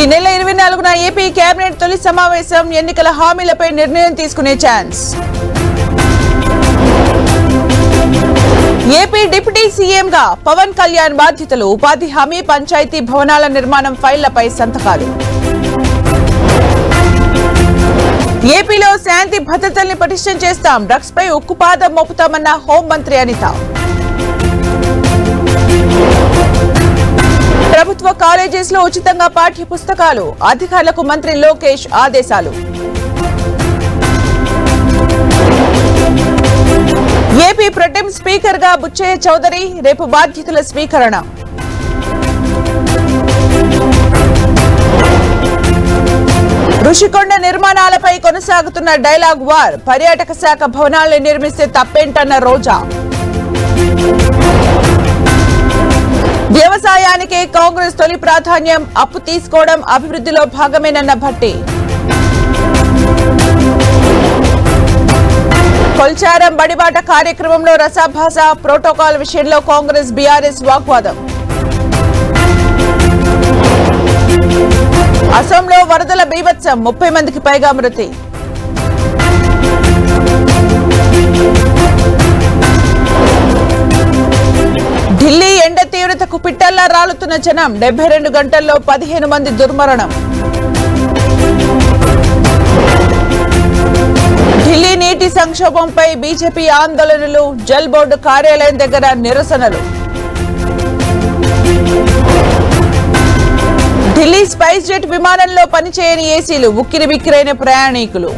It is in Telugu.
ఈ నెల ఇరవై నాలుగున ఏపీ కేబినెట్ తొలి సమావేశం ఎన్నికల హామీలపై నిర్ణయం తీసుకునే ఛాన్స్. ఏపీ డిప్యూటీ సీఎంగా పవన్ కళ్యాణ్ బాధ్యతలు ఉపాధి హామీ పంచాయతీ భవనాల నిర్మాణం ఫైళ్ళపై సంతకాలు. ఏపీలో శాంతి భద్రతల్ని పటిష్టం చేస్తాం డ్రగ్స్ పై ఉక్కుపాదం మోపుతామన్న హోంమంత్రి అనిత. ప్రభుత్వ కాలేజెస్లో ఉచితంగా పాఠ్య పుస్తకాలు అధికారులకు మంత్రి లోకేష్ ఆదేశాలు. ఏపీ ప్రొటెం స్పీకర్గా బుచ్చయ్య చౌదరి రేపు బాధ్యతల స్వీకరణ. ఋషికొండ నిర్మాణాలపై కొనసాగుతున్న డైలాగ్ వార్ పర్యాటక శాఖ భవనాల్ని నిర్మిస్తే తప్పేంటన్న రోజా. వ్యవసాయానికే కాంగ్రెస్ తొలి ప్రాధాన్యం అప్పు తీసుకోవడం అభివృద్ధిలో భాగమేనన్న భట్టి. కొల్చారం బడిబాట కార్యక్రమంలో రసాభాస ప్రోటోకాల్ విషయంలో కాంగ్రెస్ బీఆర్ఎస్ వాగ్వాదం. అసోంలో వరదల బీభత్సం ముప్పై మందికి పైగా మృతి. ఎండ పిట్టల్లా రాలుతున్న జనం డెబ్బై రెండు గంటల్లో పదిహేను మంది దుర్మరణం. ఢిల్లీ నీటి సంక్షోభంపై బీజేపీ ఆందోళనలు జల్ బోర్డు కార్యాలయం దగ్గర నిరసనలు. ఢిల్లీ స్పైస్ జెట్ విమానంలో పనిచేయని ఏసీలు ఉక్కిరి బిక్కిరైన ప్రయాణికులు.